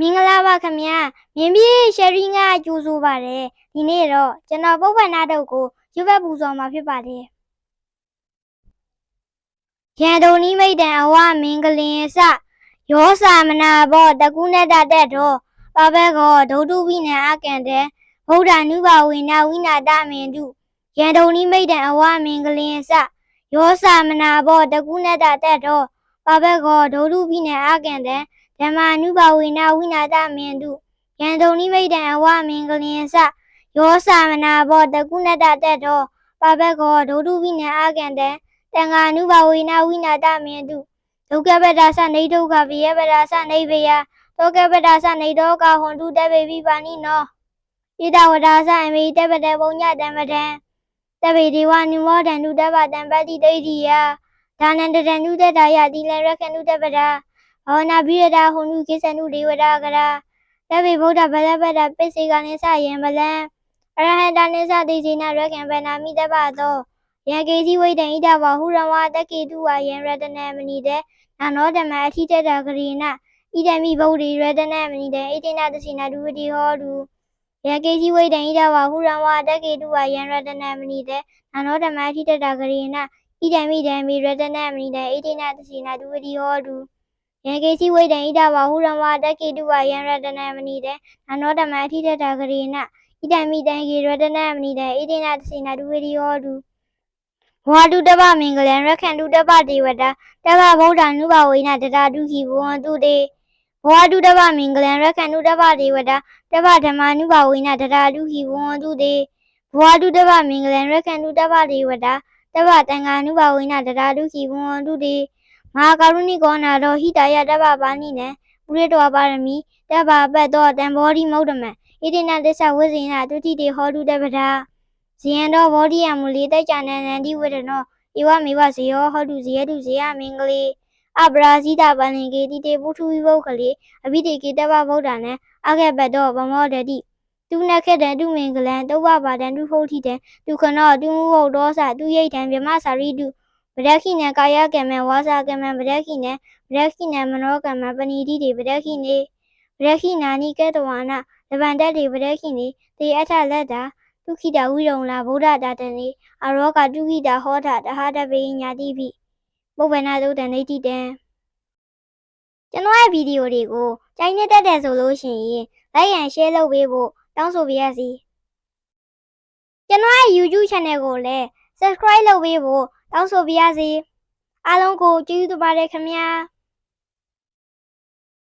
မင်္ဂလာပါခင်ဗျာမြင်းပြေရှယ်ရီငါကြိုးဆိုပါတယ်ဒီနေ့တော့ကျွန်တော်ပုပ္ပန္နာတုတ်ကိုရွတ်ဖတ်ပူဇော်မှာဖြစ်ပါတယ်ရန်တုန်ဤမိတ်တံအဝမင်္ဂလင်စယောစာမနာဘောတကုဏတတက်တော်ပဘက်ကောဒုတုဝိနံအကံတဲ့ဗုဒ္ဓ ानु ဘဝေနဝိနာတမင်တုရန်တုန်ဤမိတ်တံအဝမင်္ဂလင်စယောစာမနာဘောတကုဏတတက်တော်ပဘက်ကောဒုတုဝိနံအကံတဲ့ ဓမ္မာနုဘဝေနဝိနာတမင်တုယံတုန်နိမိတ်တံအဝမင်္ဂလင်စယောစာမနာဘောတကုဏတတက်တော်ပပက်ကောဒုတုဝိနံအာကံတံတံဃာနုဘဝေနဝိနာတမင်တုဒုက္ခပတ္တာသနေဒုက္ခဗေယပတ္တာသနေဗေယသောကပတ္တာသနေဒောကဟွန်တုတပေပိပါဏိနောဣဒဝဒါသအမေတပတေပုံညတံပတံတပေဒေဝနုမောတံနုတပတံပတိဒိဋ္ဌိယဒါနန္တတံနုတတယတိလံရခဏုတပတာ ဘာဝနာပိရတာဟွန်နုကိစ္စနုဒေဝတာကရာတဗေဗုဒ္ဓဗလပတ္တပစ္စေကနိသယံဗလံအရဟံတနိသတိစေနရကံဗနာမိတပသောယံကေတိဝိတံဣဒဝဟုရဝတကေတုဝယံရတနမဏိတေနာနောဓမ္မအထိတတဂရိဏဣဒမိဗုဒ္ဓိရတနမဏိတေဣတိနာသစီနာဒုဝတိဟောတုယံကေတိဝိတံဣဒဝဟုရဝတကေတုဝယံရတနမဏိတေနာနောဓမ္မအထိတတဂရိဏဣဒမိဓမ္မိရတနမဏိတေဣတိနာသစီနာဒုဝတိဟောတု ယံကေစီဝိတံဣဒဝဟုရမတကေတုဝယံရတနမဏိတေအနောတမအထိတတဂရေနဣဒံမိတံကေရတနမဏိတေဣတိနာသစီနာဒုဝေဒီဟောတုဘဝတုတပမင်္ဂလံရခန္တုတပဒေဝတာတပဗုဒ္ဓ ानु ဘဝေနတတဒုခိဘဝံတုတေဘဝတုတပမင်္ဂလံရခန္တုတပဒေဝတာတပဓမ္မာနုဘဝေနတတဒုခိဘဝံတုတေဘဝတုတပမင်္ဂလံရခန္တုတပဒေဝတာတပတံဃာနုဘဝေနတတဒုခိဘဝံတုတေ မဟာကရုဏိကောနာတော်ဟိတယတဗ္ဗပါဏိနံပုရိတောပါရမီတဗ္ဗပတ်သောတံဘောဓိမုဒ္ဓမံဣတိနတစ္ဆဝိဇိနတုတိတေဟောတုတပ္ပဒါဇယံတော်ဘောဓိယမူလေတက်ကြနန္တန္တိဝေဒနောဧဝမေဝဇေယောဟောတုဇေယတုဇေယမင်္ဂလေအပရာဇိတပန္လင်ကေတိတေပုထုဝိဘုတ်ကလေအဘိတေကေတဗ္ဗဗုဒ္ဓနံအခေဘတ်တော်ဗမောတတိတုနခေတံတုမင်္ဂလံတုဝ္ဝပါဒံတုဟုတ်တိတံဒုက္ခနောတုမုဟုတ်ဒောသတုယိတံဗြမစာရိတု ဗဒခိနံကာယကမ္မံဝါစာကမ္မံဗဒခိနံဗဒခိနံမနောကမ္မံပဏိတိတေဗဒခိနေဗဒခိနာနိကတဝါနလဗန္တတေဗဒခိနေတေအထလက်တာဒုခိတဝိရုံလာဗုဒ္ဓတာတနေအရောဂဒုခိတဟောတာတဟတပေညာတိပိပုဗ္ဗနာသုတံနေတိတံကျွန်တော်ရဲ့ဗီဒီယိုတွေကိုကြိုက်နေတတ်တယ်ဆိုလို့ရှိရင် like and share လုပ်ပေးဖို့တောင်းဆိုပါရစေကျွန်တော်ရဲ့ YouTube channel ကိုလည်း subscribe လုပ်ပေးဖို့ တောင်းဆိုပါရစေအားလုံးကိုကျေးဇူးတင်ပါတယ်ခင်ဗျာ